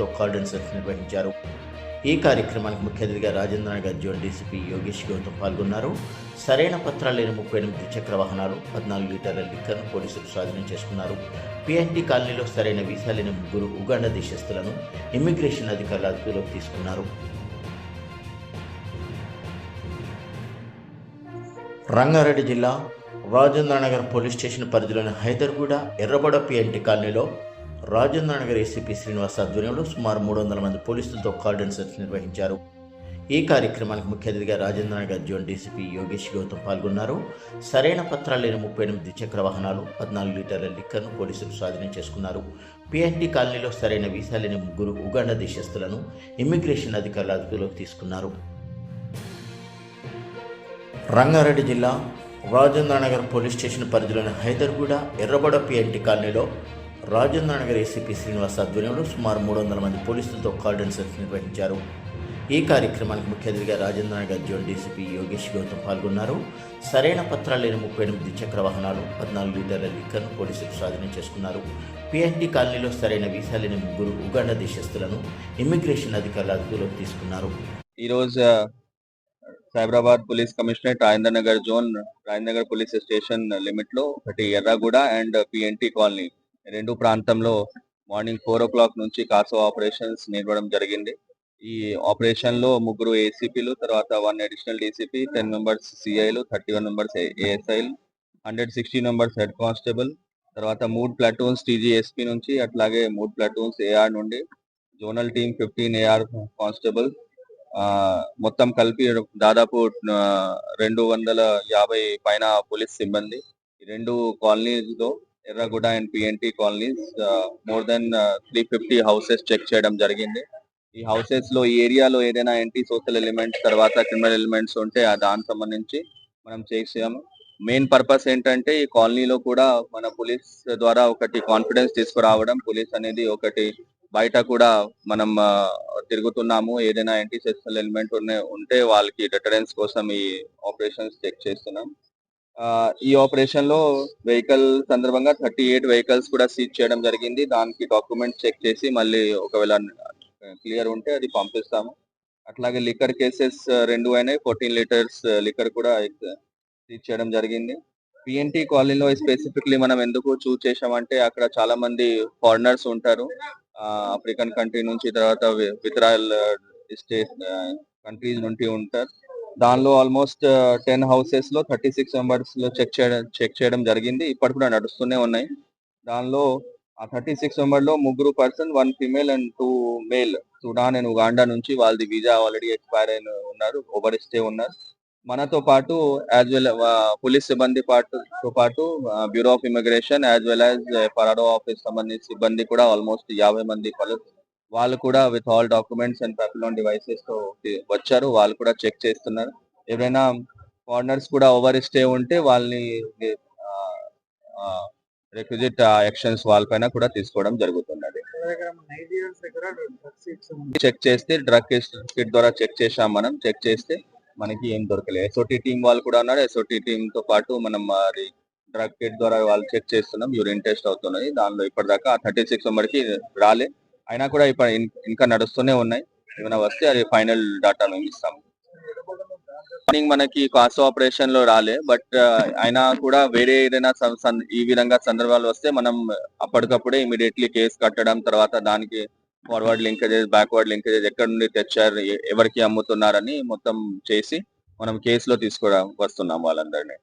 పోలీసులతో cordon search నిర్వహించారు. ఈ కార్యక్రమానికి ముఖ్య అతిథిగా రాజేంద్రనగర్ జోన్ డీసీపీ యోగేష్ గౌతమ్ పాల్గొన్నారు. సరైన పత్రాలు లేని ముప్పై ఎనిమిది ద్విచక్ర వాహనాలు పద్నాలుగు లీటర్ల లిక్కర్ను పోలీసులు స్వాధీనం చేసుకున్నారు. పిఎన్టీ కాలనీలో సరైన వీసా లేని ముగ్గురు ఉగాండా దేశస్తులను ఇమ్మిగ్రేషన్ అధికారులు అదుపులోకి తీసుకున్నారు. రంగారెడ్డి జిల్లా రాజేంద్రనగర్ పోలీస్ స్టేషన్ పరిధిలోని హైదర్గూడ ఎర్రబడ పిఎన్టీ కాలనీలో రాజేంద్రనగర్ ఏసీపీ శ్రీనివాస్ ఆధ్వర్యంలో సుమారు మూడు వందల మంది పోలీసులతో కార్డన్ సెర్చ్ నిర్వహించారు. ఈ కార్యక్రమానికి ముఖ్య అతిథిగా రాజేంద్రనగర్ జోన్ డీసీపీ యోగేష్ గౌతమ్ పాల్గొన్నారు. సరైన పత్రాలు లేని ముప్పై ఎనిమిది ద్విచక్ర వాహనాలు పద్నాలుగు లీటర్ల లిక్కర్ను పోలీసులు స్వాధీనం చేసుకున్నారు. పిఎన్టీ కాలనీలో సరైన వీసా లేని ముగ్గురు ఉగాండా దేశస్తులను ఇమ్మిగ్రేషన్ అధికారులు అదుపులోకి తీసుకున్నారు. రంగారెడ్డి జిల్లా రాజేంద్రనగర్ పోలీస్ స్టేషన్ పరిధిలోని హైదర్గూడ ఎర్రబడ పిఎన్టీ కాలనీలో రాజేంద్రనగర్ ఏసీపీ శ్రీనివాస్ ఆధ్వర్యంలో సుమారు మూడు వందల మంది పోలీసులతో కార్డన్ సెర్చ్ నిర్వహించారు. ఈ కార్యక్రమానికి ముఖ్య అతిథిగా రాజేంద్రనగర్ జోన్ డీసీపీ యోగేష్ గౌతమ్ పాల్గొన్నారు. సరైన పత్రాలు లేని ముప్పై ఎనిమిది ద్విచక్ర వాహనాలు పద్నాలుగు లీటర్ల లిక్కర్ను పోలీసులు స్వాధీనం చేసుకున్నారు. పిఎన్టీ కాలనీలో సరైన వీసా లేని ముగ్గురు ఉగాండా దేశస్తులను ఇమ్మిగ్రేషన్ అధికారులు అదుపులోకి తీసుకున్నారు. ఈరోజు Cyberabad police commissionerate Rajendra Nagar zone Rajendra Nagar police station లిమిట్లో ఒకటి ఎర్రగూడ అండ్ పిఎన్టీ కాలనీ. రెండు ప్రాంతంలో మార్నింగ్ ఫోర్ ఓ క్లాక్ నుంచి కాసో ఆపరేషన్స్ నిర్వడం జరిగింది. ఈ ఆపరేషన్లో ముగ్గురు ఏసీపీలు తర్వాత one additional DCP ten members సిఐలు thirty one members ఏఎస్ఐలు hundred sixty members head constable తర్వాత మూడు ప్లాటూన్స్ టీజీఎస్పీ నుంచి అట్లాగే మూడు ప్లాటూన్స్ ఏఆర్ నుండి zonal team fifteen AR constable ఆ మొత్తం కలిపి దాదాపు రెండు వందల యాభై పైన పోలీస్ సిబ్బంది ఈ రెండు కాలనీస్లో Erraguda and PNT colonies more than three fifty houses check చేయడం జరిగింది. ఈ హౌసెస్లో ఈ ఏరియాలో ఏదైనా యాంటీ సోషల్ ఎలిమెంట్స్ తర్వాత క్రిమినల్ ఎలిమెంట్స్ ఉంటే ఆ దానికి సంబంధించి మనం చేసాము మెయిన్ పర్పస్ ఏంటంటే ఈ కాలనీలో కూడా మన పోలీస్ ద్వారా ఒకటి కాన్ఫిడెన్స్ తీసుకురావడం పోలీస్ అనేది ఒకటి బయట కూడా మనం తిరుగుతున్నాము. ఏదైనా యాంటీ సెక్షనల్ ఎలిమెంట్ ఉంటే వాళ్ళకి డిటరెన్స్ కోసం ఈ ఆపరేషన్స్ చెక్ చేస్తున్నాం. ఈ ఆపరేషన్లో వెహికల్ సందర్భంగా థర్టీ ఎయిట్ వెహికల్స్ కూడా సీజ్ చేయడం జరిగింది. దానికి డాక్యుమెంట్స్ చెక్ చేసి మళ్ళీ ఒకవేళ క్లియర్ ఉంటే అది పంపిస్తాము. అట్లాగే లిక్కర్ కేసెస్ రెండు అయినాయి. ఫోర్టీన్ లీటర్స్ లిక్కర్ కూడా సీజ్ చేయడం జరిగింది. పిఎన్టీ కాలనీలో స్పెసిఫిక్లీ మనం ఎందుకు చూస్ చేసామంటే అక్కడ చాలా మంది ఫారినర్స్ ఉంటారు. ఆఫ్రికన్ కంట్రీ నుంచి తర్వాత విత్రాల్ స్టేట్ కంట్రీస్ నుండి ఉంటారు. దానిలో ఆల్మోస్ట్ టెన్ హౌసెస్లో థర్టీ సిక్స్ మెంబర్స్లో చెక్ చేయడం చెక్ చేయడం జరిగింది. ఇప్పటి కూడా నడుస్తూనే ఉన్నాయి. దానిలో ఆ థర్టీ సిక్స్ మెంబర్లో ముగ్గురు person one female and two male Sudan and Uganda నుంచి వాళ్ళది వీజా ఆల్రెడీ ఎక్స్పైర్ అయిన ఉన్నారు ఓవర్ స్టే ఉన్నారు. మనతో పాటు యాజ్ వెల్ పోలీస్ సిబ్బంది పాటుతో పాటు bureau of immigration as well as పరాడో office సంబంధించిన సిబ్బంది కూడా ఆల్మోస్ట్ యాభై మంది కలు- వాళ్ళు కూడా విత్ ఆల్ డాక్యుమెంట్స్ అండ్ పెపిలోన్ డివైసెస్తో వచ్చారు. వాళ్ళు కూడా చెక్ చేస్తున్నారు. ఎవరైనా ఫారినర్స్ కూడా ఓవర్ స్టే ఉంటే వాళ్ళని రిక్విజిట్ యాక్షన్స్ వాళ్ళపైన కూడా తీసుకోవడం జరుగుతున్నది. చెక్ చేస్తే డ్రగ్ కిట్ ద్వారా చెక్ చేసాం మనం. చెక్ చేస్తే మనకి ఏం దొరకలేదు. ఎస్ఓటి టీం వాళ్ళు కూడా ఉన్నారు. ఎస్ఓటి టీం తో పాటు మనం మరి డ్రగ్ కిట్ ద్వారా వాళ్ళు చెక్ చేస్తున్నాం. యూరిన్ టెస్ట్ అవుతున్నది. దానిలో ఇప్పటిదాకా థర్టీ సిక్స్కి రాలే. అయినా కూడా ఇప్పుడు ఇంకా నడుస్తూనే ఉన్నాయి. ఏమైనా వస్తే అది ఫైనల్ డాటా మేము ఇస్తాం మార్నింగ్ మనకి కాస్ట్ ఆపరేషన్లో రాలే బట్ అయినా కూడా వేరే ఏదైనా ఈ విధంగా సందర్భాలు వస్తే మనం అప్పటికప్పుడే ఇమీడియట్లీ కేసు కట్టడం తర్వాత దానికి ఫార్వర్డ్ లింకేజెస్ బ్యాక్వర్డ్ లింకేజెస్ ఎక్కడ నుండి తెచ్చారు ఎవరికి అమ్ముతున్నారని మొత్తం చేసి మనం కేసులో తీసుకురా వస్తున్నాం వాళ్ళందరినీ.